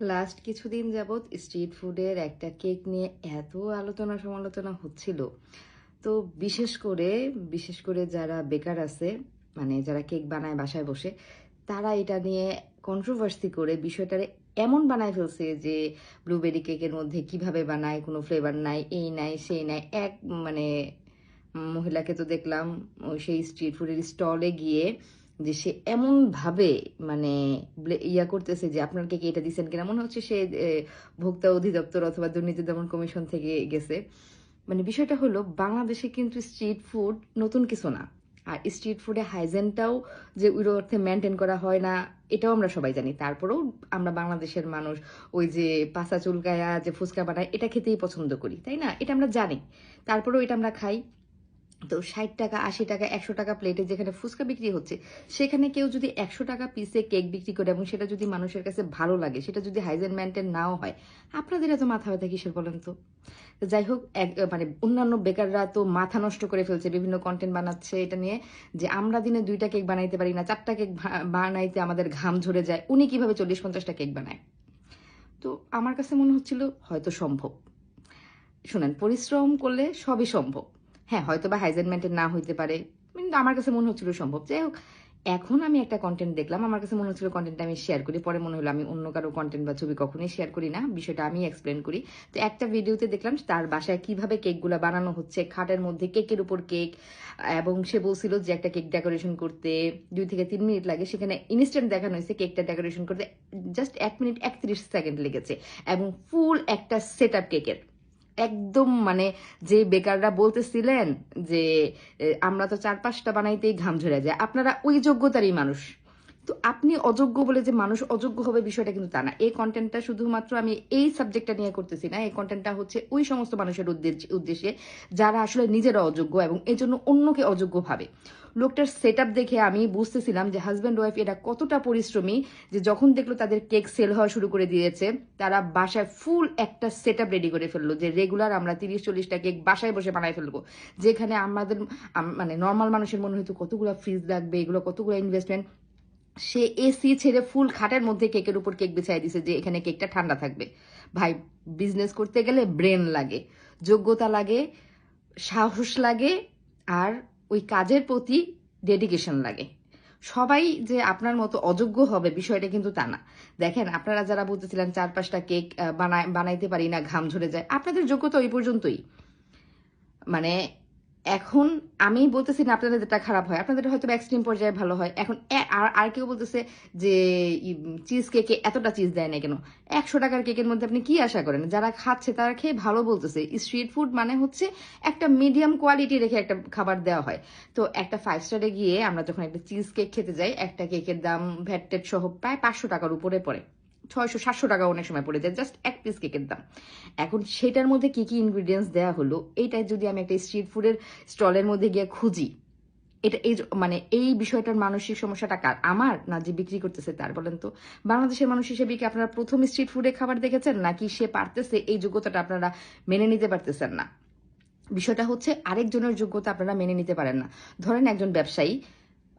Last কিছুদিন যাবৎ street ফুডের একটা কেক নিয়ে এত আলোচনা সমালোচনা হচ্ছিল। তো বিশেষ করে বিশেষ করে যারা বেকার আছে মানে যারা কেক বানায় বাসায় বসে, তারা এটা নিয়ে কন্ট্রোভার্সি করে বিষয়টারে এমন বানায় ফেলছে যে ব্লুবেরি কেকের মধ্যে কীভাবে বানায়, কোনো ফ্লেভার নাই, এই নাই, সেই নাই। এক মানে মহিলাকে তো দেখলাম সেই স্ট্রিট ফুডের স্টলে গিয়ে যে সে এমন ভাবে মানে ইয়া করতেছে যে আপনার কে এটা দিচ্ছেন কিনা, মনে হচ্ছে সে ভোক্তা অধিদপ্তর অথবা দুর্নীতি দমন কমিশন থেকে গেছে। মানে বিষয়টা হলো, বাংলাদেশে কিন্তু স্ট্রিট ফুড নতুন কিছু না। আর স্ট্রিট ফুডে হাইজেনটাও যে ওই অর্থে মেনটেন করা হয় না, এটাও আমরা সবাই জানি। তারপরেও আমরা বাংলাদেশের মানুষ ওই যে পাঁচা চুলকায়া, যে ফুচকা বানায়, এটা খেতেই পছন্দ করি, তাই না? এটা আমরা জানি। তারপরেও এটা আমরা খাই। তো ষাট টাকা, আশি টাকা, একশো টাকা প্লেটে যেখানে ফুচকা বিক্রি হচ্ছে, সেখানে কেউ যদি একশো টাকা পিসে কেক বিক্রি করে এবং সেটা যদি মানুষের কাছে ভালো লাগে, সেটা যদি হাইজেন মেনটেন নাও হয়, আপনাদের এত মাথা ব্যথা কিসের বলেন তো? যাই হোক, এক মানে অন্যান্য বেকাররা তো মাথা নষ্ট করে ফেলছে, বিভিন্ন কন্টেন্ট বানাচ্ছে এটা নিয়ে, যে আমরা দিনে দুইটা কেক বানাইতে পারি না, চারটা কেক বানাইতে আমাদের ঘাম ঝরে যায়, উনি কীভাবে চল্লিশ পঞ্চাশটা কেক বানায়? তো আমার কাছে মনে হচ্ছিল হয়তো সম্ভব। শুনেন, পরিশ্রম করলে সবই সম্ভব। হ্যাঁ হয়তো বা হাইজেন মেনটেন না হইতে পারে। কিন্তু আমার কাছে মনে হচ্ছিল সম্ভব। যাই হোক, এখন আমি একটা কন্টেন্ট দেখলাম। আমার কাছে মনে হচ্ছিল কন্টেন্টটা আমি শেয়ার করি। পরে মনে হলো আমি অন্য কারও কন্টেন্ট বা ছবি কখনোই শেয়ার করি না। বিষয়টা আমি এক্সপ্লেন করি। তো একটা ভিডিওতে দেখলাম তার বাসায় কীভাবে কেকগুলো বানানো হচ্ছে। খাটের মধ্যে কেকের উপর কেক এবং সে বলছিল যে একটা কেক ডেকোরেশন করতে দুই থেকে তিন মিনিট লাগে। সেখানে ইনস্ট্যান্ট দেখানো হয়েছে কেকটা ডেকোরেশন করতে জাস্ট এক মিনিট একত্রিশ সেকেন্ড লেগেছে। এবং ফুল একটা সেট আপ কেকের একদম মানে যে বেকাররা বলতেছিলেন যে আমরা তো চার পাঁচটা বানাইতেই ঘাম ঝরে যায়। আপনারা ওই যোগ্যতারই মানুষ। তো আপনি অযোগ্য বলে যে মানুষ অযোগ্য হবে বিষয়টা কিন্তু তা না। এই কন্টেন্টটা শুধুমাত্র আমি এই সাবজেক্টটা নিয়ে করতেছি না। এই কন্টেন্টটা হচ্ছে ওই সমস্ত মানুষের উদ্দেশ্য- যারা আসলে নিজেরা অযোগ্য এবং এজন্য অন্যকে অযোগ্য ভাবে। লোকটার সেট দেখে আমি বুঝতেছিলাম যে হাজব্যান্ড ওয়াইফ এটা কতটা পরিশ্রমী যে যখন দেখল তাদের কেক সেল হওয়া শুরু করে দিয়েছে, তারা বাসায় ফুল একটা সেট রেডি করে ফেলল যে রেগুলার আমরা তিরিশ চল্লিশটা কেক বাসায় বসে বানাই ফেলব। যেখানে আমাদের মানে নর্মাল মানুষের মনে হয়তো কতগুলো ফ্রিজ লাগবে, এগুলো কতগুলো ইনভেস্টমেন্ট সে এসি ছেড়ে ফুল খাটের মধ্যে কেকের উপর কেক বিছাই দিছে যে এখানে কেকটা ঠান্ডা থাকবে। ভাই বিজনেস করতে গেলে ব্রেন লাগে, যোগ্যতা লাগে, সাহস লাগে, আর ওই কাজের প্রতি ডেডিকেশন লাগে। সবাই যে আপনার মতো অযোগ্য হবে বিষয়টা কিন্তু তা না। দেখেন, আপনারা যারা বলতেছিলেন চার পাঁচটা কেক বানাইতে পারি না, ঘাম ঝরে যায়, আপনাদের যোগ্যতা ওই পর্যন্তই। মানে এখন আমি বলতেছি না আপনাদের যেটা খারাপ হয়, আপনাদের হয়তো এক্সট্রিম পর্যায়ে ভালো হয়। এখন আর আর কেউ বলতেছে যে চিজ কেকে এতটা চিজ দেয় না কেন? একশো টাকার কেকের মধ্যে আপনি কি আশা করেন? যারা খাচ্ছে তারা খেয়ে ভালো বলতেছে। স্ট্রিট ফুড মানে হচ্ছে একটা মিডিয়াম কোয়ালিটি রেখে একটা খাবার দেওয়া হয়। তো একটা ফাইভ স্টারে গিয়ে আমরা যখন একটা চিজ কেক খেতে যাই, একটা কেকের দাম ভ্যাট সহ প্রায় পাঁচশো টাকার উপরে পড়ে। ছয়শো সাতশো টাকা অনেক সময় পড়ে যায়। জাস্ট এক পিস কেকের দাম। এখন সেটার মধ্যে কি কি ইনগ্রিডিয়েন্টস দেওয়া হলো, এইটাই যদি আমি একটা স্ট্রিট ফুডের স্টলের মধ্যে গিয়ে খুঁজি, এটা এই মানে এই বিষয়টার মানসিক সমস্যাটা কার? আমার না যে বিক্রি করতেছে তার, বলেন তো? বাংলাদেশের মানুষ হিসেবে কি আপনারা প্রথম স্ট্রিট ফুডে খাবার দেখেছেন, নাকি সে পারতেছে এই যোগ্যতাটা আপনারা মেনে নিতে পারতেছেন না? বিষয়টা হচ্ছে আরেকজনের যোগ্যতা আপনারা মেনে নিতে পারেন না। ধরেন একজন ব্যবসায়ী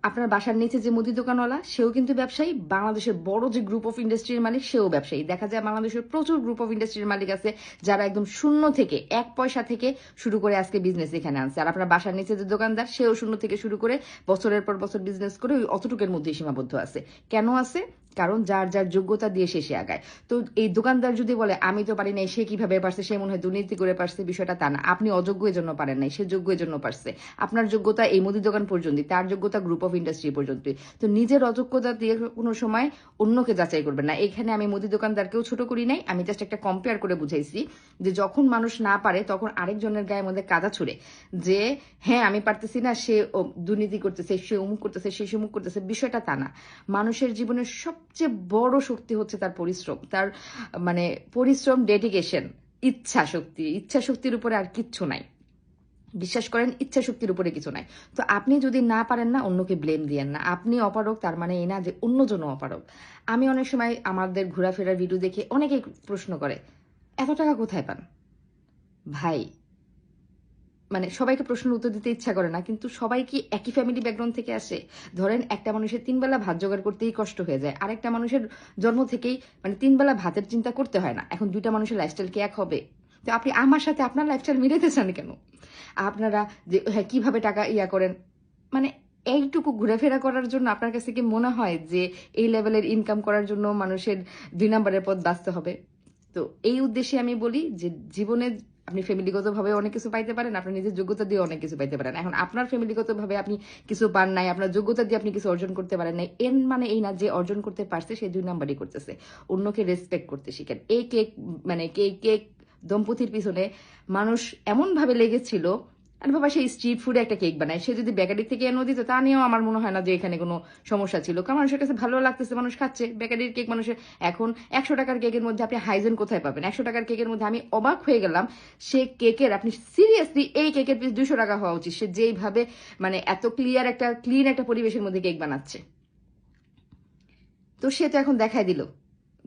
আপনার বাসার নিচে যে মুদি দোকানওয়ালা, সেও কিন্তু ব্যবসায়ী। বাংলাদেশের বড় যে গ্রুপ অফ ইন্ডাস্ট্রির মালিক, সেও ব্যবসায়ী। দেখা যায় বাংলাদেশের প্রচুর গ্রুপ অফ ইন্ডাস্ট্রির মালিক আছে, যারা একদম শূন্য থেকে এক পয়সা থেকে শুরু করে আজকে বিজনেস এখানে আনছে। আর আপনার বাসার নিচে যে দোকানদার, সেও শূন্য থেকে শুরু করে বছরের পর বছর বিজনেস করে ওই অতটুকের মধ্যেই সীমাবদ্ধ আছে। কেন আছে? কারণ যার যার যোগ্যতা দিয়ে শেষে আগায়। তো এই দোকানদার যদি বলে, আমি তো পারি নাই, সে কীভাবে পারছে? সে মনে হয় দুর্নীতি করে পারছে, বিষয়টা তা না। আপনি অযোগ্য জন্য পারেন নাই, সে যোগ্য জন্য পারছে। আপনার যোগ্যতা এই মুদি দোকান পর্যন্ত তার যোগ্যতা গ্রুপ অফ ইন্ডাস্ট্রি পর্যন্ত তো নিজের অযোগ্যতা দিয়ে কোনো সময় অন্যকে যাচাই করবেন না। এখানে আমি মুদি দোকানদারকেও ছোট করি নাই, আমি জাস্ট একটা কম্পেয়ার করে বুঝাইছি যে যখন মানুষ না পারে, তখন আরেকজনের গায়ের মধ্যে কাদা ছুড়ে যে হ্যাঁ আমি পারতেছি না, সে দুর্নীতি করতেছে, সে অমুক করতেছে, সে সমুক করতেছে। বিষয়টা তা না। মানুষের জীবনের সবচেয়ে বড় শক্তি হচ্ছে তার পরিশ্রম। তার মানে পরিশ্রম ডেডিকেশন ইচ্ছা শক্তি ইচ্ছা শক্তির উপরে আর কিচ্ছু নাই। বিশ্বাস করেন ইচ্ছা শক্তির উপরে কিছু নাই। তো আপনি যদি না পারেন না, অন্যকে ব্লেম দিয়েন না। আপনি অপারক তার মানে এই না যে অন্যজন অপারক আমি অনেক সময় আমাদের ঘোরাফেরার ভিডিও দেখে অনেকেই প্রশ্ন করে, এত টাকা কোথায় পান? ভাই মানে সবাইকে প্রশ্নের উত্তর দিতে ইচ্ছা করে না, কিন্তু সবাই কি একই ফ্যামিলি ব্যাকগ্রাউন্ড থেকে আসে? ধরেন একটা মানুষের তিন বেলা ভাত জোগাড় করতেই কষ্ট হয়ে যায়, আরেকটা মানুষের জন্ম থেকেই মানে তিন বেলা ভাতের চিন্তা করতে হয় না, এখন দুইটা মানুষের লাইফস্টাইল কি এক হবে? তো আপনি আমার সাথে আপনার লাইফস্টাইল মিলাতে চান কেন? আপনারা যে হ্যাঁ কীভাবে টাকা ইয়া করেন? মানে এইটুকু ঘোরাফেরা করার জন্য আপনার কাছে কি মনে হয় যে এই লেভেলের ইনকাম করার জন্য মানুষের দুই নম্বরের পথ বাঁচতে হবে? তো এই উদ্দেশ্যে আমি বলি যে জীবনে আপনি ফ্যামিলিগতভাবে অনেক কিছু পাইতে পারেন আপনার নিজের যোগ্যতা দিয়ে অনেক কিছু পাইতে পারেন। এখন আপনার ফ্যামিলিগতভাবে আপনি কিছু পান নাই, আপনার যোগ্যতা দিয়ে আপনি কিছু অর্জন করতে পারেন নাই, এন মানে এই না যে অর্জন করতে পারছে, সে দুই নাম্বারই করতেছে। অন্যকে রেসপেক্ট করতে শিখেন। এই কেক মানে কে কেক দম্পতির পিছনে মানুষ এমনভাবে লেগেছিল আর বাবা সেই স্ট্রিট ফুডে একটা কেক বানায়। সে যদি বেকারি থেকে এনে দিত, তা নিয়েও আমার মনে হয় না যে এখানে কোনো সমস্যা ছিল। কারণ মানুষের কাছে ভালো লাগতেছে, মানুষ খাচ্ছে। বেকারির কেক মানুষের এখন একশো টাকার কেকের মধ্যে আপনি হাইজেন কোথায় পাবেন? একশো টাকার কেকের মধ্যে আমি অবাক হয়ে গেলাম, সে কেকের আপনি সিরিয়াসলি এই কেকের পিস দুশো টাকা হওয়া উচিত। সে যেইভাবে মানে এত ক্লিয়ার একটা ক্লিন একটা পরিবেশের মধ্যে কেক বানাচ্ছে। তো সে তো এখন দেখাই দিল।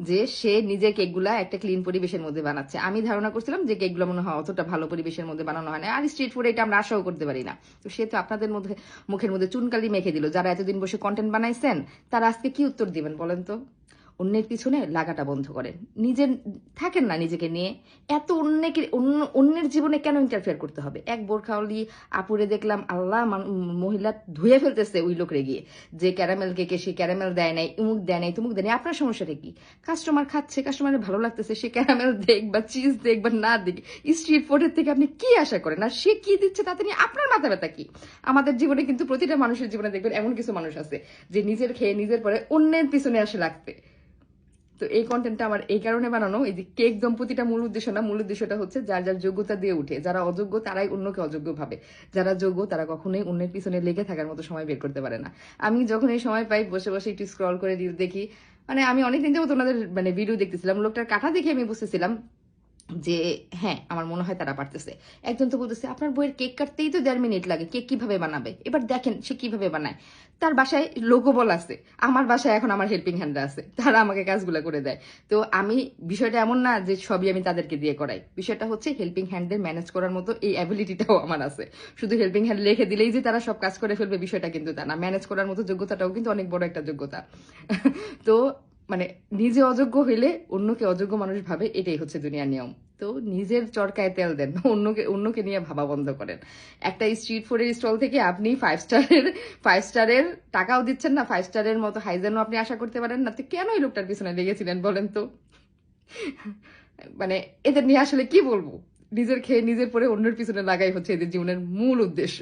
যে সে নিজের কেকগুলা একটা ক্লিন পরিবেশের মধ্যে বানাচ্ছে। আমি ধারণা করছিলাম যে কেকগুলো মনে হয় অতটা ভালো পরিবেশের মধ্যে বানানো হয় না। আর স্ট্রিট ফুড এটা আমরা আশাও করতে পারি না। তো সে তো আপনাদের মধ্যে, মুখের মধ্যে চুনকালি মেখে দিল। যারা এতদিন বসে কন্টেন্ট বানাইছেন, তারা আজকে কি উত্তর দিবেন বলেন তো? অন্যের পিছনে লাগাটা বন্ধ করেন। নিজের, থাকেন না নিজেকে নিয়ে। এত অন্যকে, অন্য, অন্যের জীবনে কেন ইন্টারফেয়ার করতে হবে? এক বোরখাওয়ালি আপুরে দেখলাম, আল্লাহ মহিলা ধুয়ে ফেলতেছে ওই লোকরে গিয়ে। যে ক্যারামেল কেকে সে ক্যারামেল দেয় নাই উমুক দেয় নাই, তুমুক দেয় নাই, আপনার সমস্যাটা কি? কাস্টমার খাচ্ছে কাস্টমারের ভালো লাগতেছে, সে ক্যারামেল দেখ বা চিজ দেখ বা না দেখ স্ট্রিট ফুডের থেকে আপনি কি আশা করেন? আর সে কি দিচ্ছে তাতে নিয়ে আপনার মাথা ব্যথা কি? আমাদের জীবনে কিন্তু প্রতিটা মানুষের জীবনে দেখবেন এমন কিছু মানুষ আছে, যে নিজের খেয়ে নিজের পরে অন্যের পিছনে আসে লাগতে। তো এই কন্টেন্টটা আমার এই কারণে বানানো, এই যে কেক দম্পতিটা মূল উদ্দেশ্য না, মূল উদ্দেশ্যটা হচ্ছে যার যার যোগ্যতা দিয়ে উঠে, যারা অযোগ্য তারাই অন্যকে অযোগ্য ভাবে। যারা যোগ্য তারা কখনোই অন্যের পিছনে লেগে থাকার মতো সময় বের করতে পারে না। আমি যখন এই সময় পাই, বসে বসে একটু স্ক্রল করে রিল দেখি মানে আমি অনেকদিন যাব ওনাদের মানে ভিডিও দেখতেছিলাম, লোকটার কাটা দেখে আমি বুঝতেছিলাম যে হ্যাঁ আমার মনে হয় তারা পারতেছে। একজন তো বলতেছে, আপনার বইয়ের কেক কাটতেই তো দেড় মিনিট লাগে, কেক কীভাবে বানাবে? এবার দেখেন সে কীভাবে বানায়। তার বাসায় লোগো বল আছে। আমার বাসায় এখন আমার হেল্পিং হ্যান্ডরা আছে। তারা আমাকে কাজগুলো করে দেয়। তো আমি, বিষয়টা এমন না যে সবই আমি তাদেরকে দিয়ে করাই। বিষয়টা হচ্ছে হেল্পিং হ্যান্ডদের ম্যানেজ করার মতো এই অ্যাবিলিটিটাও আমার আছে। শুধু হেল্পিং হ্যান্ড রেখে দিলেই যে তারা সব কাজ করে ফেলবে বিষয়টা কিন্তু তা না। ম্যানেজ করার মতো যোগ্যতাটাও কিন্তু অনেক বড় একটা যোগ্যতা। তো মানে নিজে অযোগ্য হইলে অন্যকে অযোগ্য মানুষ ভাবে, এটাই হচ্ছে দুনিয়ার নিয়ম। তো নিজের চরকায় তেল দেন, অন্যকে অন্যকে নিয়ে ভাবা বন্ধ করেন। একটা স্ট্রিট ফুডের স্টল থেকে আপনি ফাইভ স্টারের ফাইভ স্টারের টাকাও দিচ্ছেন না ফাইভ স্টারের মতো হাইজেনও আপনি আশা করতে পারেন না। তো কেন এই লোকটার পিছনে লেগেছিলেন বলেন তো? মানে এদের নিয়ে আসলে কি বলব? নিজের খেয়ে নিজের পরে অন্যের পিছনে লাগাই হচ্ছে এদের জীবনের মূল উদ্দেশ্য।